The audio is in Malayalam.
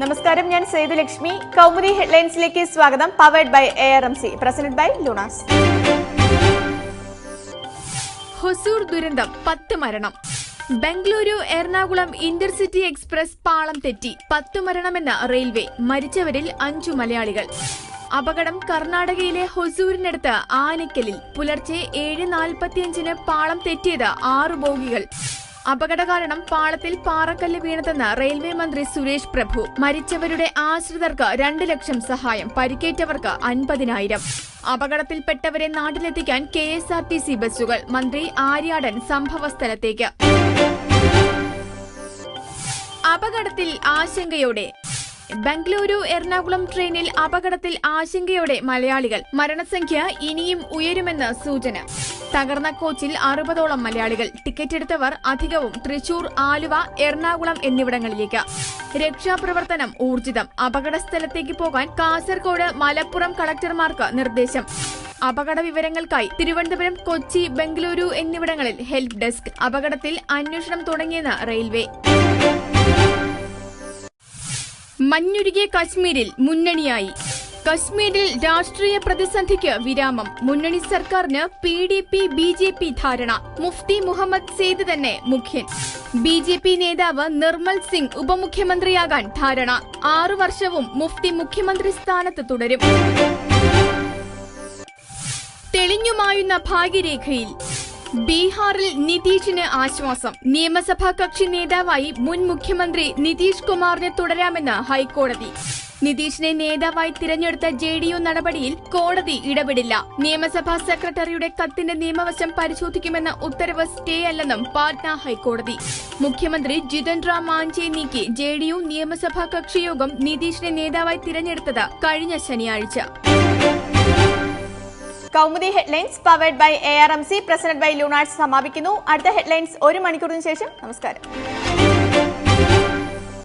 നമസ്കാരം ഞാൻ സേതുലക്ഷ്മി. കൗമുദി ഹെഡ്ലൈൻസിലേക്ക് സ്വാഗതം. Powered by A R M C presented by Lunas Hosur ദുരന്തം പത്ത് മരണം. ബംഗളൂരു എറണാകുളം ഇന്റർസിറ്റി എക്സ്പ്രസ് പാളം തെറ്റി. പത്തു മരണമെന്ന റെയിൽവേ മരിച്ചവരിൽ അഞ്ചു മലയാളികൾ. അപകടം കർണാടകയിലെ ഹൊസൂരിനടുത്ത് ആനക്കലിൽ പുലർച്ചെ ഏഴ് നാൽപ്പത്തിയഞ്ചിന് പാളം തെറ്റിയത് ആറു ബോഗികൾ. അപകട കാരണം പാളത്തിൽ പാറക്കല്ല് വീണതെന്ന് റെയിൽവേ മന്ത്രി സുരേഷ് പ്രഭു. മരിച്ചവരുടെ ആശ്രിതർക്ക് രണ്ട് ലക്ഷം സഹായം പരിക്കേറ്റവർക്ക് അൻപതിനായിരം. അപകടത്തിൽപ്പെട്ടവരെ നാട്ടിലെത്തിക്കാൻ K S R T C ബസ്സുകൾ. മന്ത്രി ആര്യാടൻ സംഭവസ്ഥലത്തേക്ക്. അപകടത്തിൽ ആശങ്കയോടെ. ബംഗളൂരു എറണാകുളം ട്രെയിനിൽ അപകടത്തിൽ ആശങ്കയോടെ മലയാളികൾ. മരണസംഖ്യ ഇനിയും ഉയരുമെന്ന് സൂചന. തകർന്ന കോച്ചിൽ അറുപതോളം മലയാളികൾ. ടിക്കറ്റ് എടുത്തവർ അധികവും തൃശൂർ ആലുവ എറണാകുളം എന്നിവിടങ്ങളിലേക്ക്. രക്ഷാപ്രവർത്തനം ഊർജിതം. അപകട സ്ഥലത്തേക്ക് പോകാൻ കാസർകോട് മലപ്പുറം കളക്ടർമാർക്ക് നിർദ്ദേശം. അപകട വിവരങ്ങൾക്കായി തിരുവനന്തപുരം കൊച്ചി ബംഗളൂരു എന്നിവിടങ്ങളിൽ ഹെൽപ്പ് ഡെസ്ക്. അപകടത്തിൽ അന്വേഷണം തുടങ്ങിയെന്ന് റെയിൽവേ. മഞ്ഞുരുകിയ കശ്മീരിൽ മുന്നണിയായി. കശ്മീരിൽ രാഷ്ട്രീയ പ്രതിസന്ധിക്ക് വിരാമം. മുന്നണി സർക്കാരിന് P D P B J P ധാരണ. മുഫ്തി മുഹമ്മദ് സെയ്ദ് തന്നെ മുഖ്യൻ. ബി ജെ പി നേതാവ് നിർമ്മൽ സിംഗ് ഉപമുഖ്യമന്ത്രിയാകാൻ ധാരണ. ആറു വർഷവും മുഫ്തി മുഖ്യമന്ത്രി സ്ഥാനത്ത് തുടരും. തെളിഞ്ഞുമായുന്ന ഭാഗ്യരേഖയിൽ. ബീഹാറിൽ നിതീഷിന് ആശ്വാസം. നിയമസഭാ കക്ഷി നേതാവായി മുൻ മുഖ്യമന്ത്രി നിതീഷ് കുമാറിനെ തുടരാമെന്ന് ഹൈക്കോടതി. നിതീഷിനെ നേതാവായി തിരഞ്ഞെടുത്ത ജെ ഡി യു നടപടിയിൽ കോടതി ഇടപെടില്ല. നിയമസഭാ സെക്രട്ടറിയുടെ കത്തിന്റെ നിയമവശം പരിശോധിക്കുമെന്ന ഉത്തരവ് സ്റ്റേ അല്ലെന്നും പാറ്റ്ന ഹൈക്കോടതി. മുഖ്യമന്ത്രി ജിതൻ റാം മാഞ്ചെ നീക്കി ജെ ഡി യു നിയമസഭാ കക്ഷിയോഗം നിതീഷിനെ നേതാവായി തിരഞ്ഞെടുത്തത് കഴിഞ്ഞ ശനിയാഴ്ച. Kaumudi headlines powered by A R M C president by Lunas സമാപിക്കുന്നു. അടുത്ത ഹെഡ്ലൈൻസ് ഒരു മണിക്കൂറിന് ശേഷം. നമസ്കാരം.